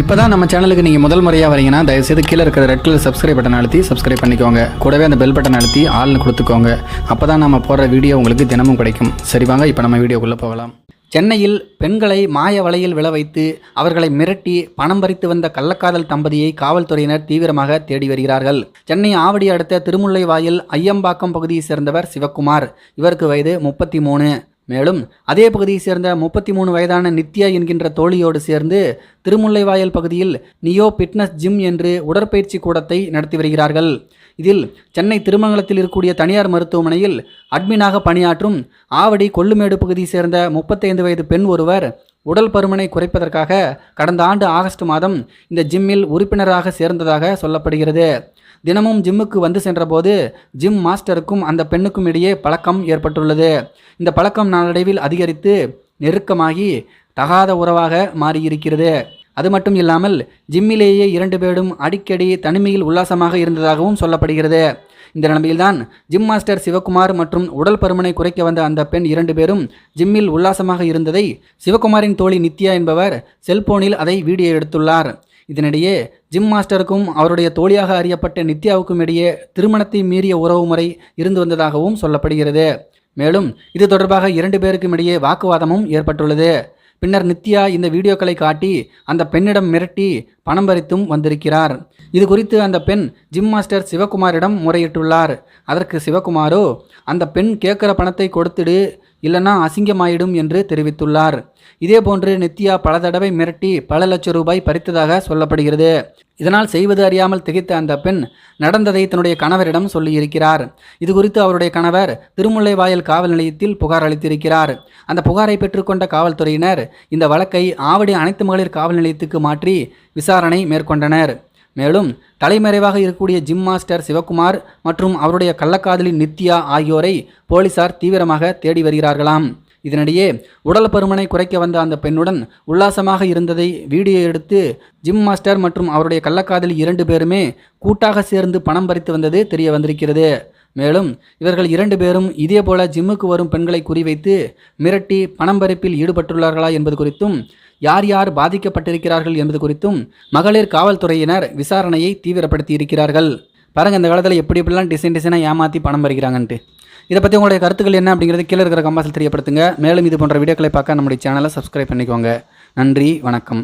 இப்போ தான் நம்ம சேனலுக்கு நீங்கள் முதல் முறையாக வரீங்கன்னா தயவுசெய்து கீழே இருக்கிற ரெட் கலர் சப்ஸ்கிரைப் பட்டன் அழுத்தி சப்ஸ்கிரைப் பண்ணிக்கோங்க. கூடவே அந்த பெல் பட்டன் அழுத்தி ஆள்னு கொடுத்துக்கோங்க. அப்போ தான் நம்ம போடுற வீடியோ உங்களுக்கு தினமும் கிடைக்கும். சரி வாங்க இப்போ நம்ம வீடியோக்குள்ளே போகலாம். சென்னையில் பெண்களை மாய வலையில் விழ வைத்து அவர்களை மிரட்டி பணம் பறித்து வந்த கள்ளக்காதல் தம்பதியை காவல்துறையினர் தீவிரமாக தேடி வருகிறார்கள். சென்னை ஆவடி அடுத்த திருமுல்லைவாயில் ஐயம்பாக்கம் பகுதியைச் சேர்ந்தவர் சிவக்குமார் இவருக்கு வயது முப்பத்தி மூணு. மேலும் அதே பகுதியைச் சேர்ந்த முப்பத்தி மூணு வயதான நித்யா என்கின்ற தோழியோடு சேர்ந்து திருமுல்லைவாயல் பகுதியில் நியோ ஃபிட்னஸ் ஜிம் என்று உடற்பயிற்சி கூடத்தை நடத்தி வருகிறார்கள். இதில் சென்னை திருமங்கலத்தில் இருக்கக்கூடிய தனியார் மருத்துவமனையில் அட்மினாக பணியாற்றும் ஆவடி கொள்ளுமேடு பகுதியைச் சேர்ந்த முப்பத்தைந்து வயது பெண் ஒருவர் உடல் பருமனை குறைப்பதற்காக கடந்த ஆண்டு ஆகஸ்ட் மாதம் இந்த ஜிம்மில் உறுப்பினராக சேர்ந்ததாக சொல்லப்படுகிறது. தினமும் ஜிம்முக்கு வந்து சென்றபோது ஜிம் மாஸ்டருக்கும் அந்த பெண்ணுக்கும் இடையே பழக்கம் ஏற்பட்டுள்ளது. இந்த பழக்கம் நாளடைவில் அதிகரித்து நெருக்கமாகி தகாத உறவாக மாறியிருக்கிறது. அது மட்டும் இல்லாமல் ஜிம்மிலேயே இரண்டு பேரும் அடிக்கடி தனிமையில் உல்லாசமாக இருந்ததாகவும் சொல்லப்படுகிறது. இந்த நிலைமையில்தான் ஜிம் மாஸ்டர் சிவகுமார் மற்றும் உடல் பருமனை குறைக்க வந்த அந்த பெண் இரண்டு பேரும் ஜிம்மில் உல்லாசமாக இருந்ததை சிவகுமாரின் தோழி நித்யா என்பவர் செல்போனில் அதை வீடியோ எடுத்துள்ளார். இதனிடையே ஜிம் மாஸ்டருக்கும் அவருடைய தோழியாக அறியப்பட்ட நித்யாவுக்கும் இடையே திருமணத்தை மீறிய உறவு முறை இருந்து வந்ததாகவும் சொல்லப்படுகிறது. மேலும் இது தொடர்பாக இரண்டு பேருக்கும் இடையே வாக்குவாதமும் ஏற்பட்டுள்ளது. பின்னர் நித்யா இந்த வீடியோக்களை காட்டி அந்த பெண்ணிடம் மிரட்டி பணம் பறித்தும் வந்திருக்கிறார். இது குறித்து அந்த பெண் ஜிம் மாஸ்டர் சிவகுமாரிடம் முறையிட்டுள்ளார். அதற்கு சிவகுமாரோ அந்த பெண் கேட்குற பணத்தை கொடுத்துடு இல்லைன்னா அசிங்கமாயிடும் என்று தெரிவித்துள்ளார். இதேபோன்று நித்யா பல தடவை மிரட்டி பல லட்சம் ரூபாய் பறித்ததாக சொல்லப்படுகிறது. இதனால் செய்வது அறியாமல் திகைத்த அந்த பெண் நடந்ததை தன்னுடைய கணவரிடம் சொல்லியிருக்கிறார். இது குறித்து அவருடைய கணவர் திருமுல்லைவாயல் காவல் நிலையத்தில் புகார் அளித்திருக்கிறார். அந்த புகாரை பெற்றுக்கொண்ட காவல்துறையினர் இந்த வழக்கை ஆவடி அனைத்து மகளிர் காவல் நிலையத்துக்கு மாற்றி விசாரணை மேற்கொண்டனர். மேலும் தலைமறைவாக இருக்கக்கூடிய ஜிம் மாஸ்டர் சிவகுமார் மற்றும் அவருடைய கள்ளக்காதலி நித்யா ஆகியோரை போலீசார் தீவிரமாக தேடி வருகிறார்களாம். இதனிடையே உடல் பருமனை குறைக்க வந்த அந்த பெண்ணுடன் உல்லாசமாக இருந்ததை வீடியோ எடுத்து ஜிம் மாஸ்டர் மற்றும் அவருடைய கள்ளக்காதலி இரண்டு பேருமே கூட்டாக சேர்ந்து பணம் பறித்து வந்தது தெரிய வந்திருக்கிறது. மேலும் இவர்கள் இரண்டு பேரும் இதேபோல ஜிம்முக்கு வரும் பெண்களை குறிவைத்து மிரட்டி பணம் பறிப்பில் ஈடுபட்டுள்ளார்களா என்பது குறித்தும் யார் யார் பாதிக்கப்பட்டிருக்கிறார்கள் என்பது குறித்தும் மகளிர் காவல்துறையினர் விசாரணையை தீவிரப்படுத்தி இருக்கிறார்கள் பாருங்கள் இந்த காலத்தில் எப்படி எப்படிலாம் டிசைன் டிசைனாக ஏமாற்றி பணம் பறிக்கிறாங்கன்ட்டு. இதை பற்றி உங்களுடைய கருத்துக்கள் என்ன அப்படிங்கிறது கீழே இருக்கிற கம்பாசில் தெரியப்படுத்துங்க. மேலும் இது போன்ற வீடியோக்களை பார்க்க நம்முடைய சேனலை சப்ஸ்கிரைப் பண்ணிக்கோங்க. நன்றி வணக்கம்.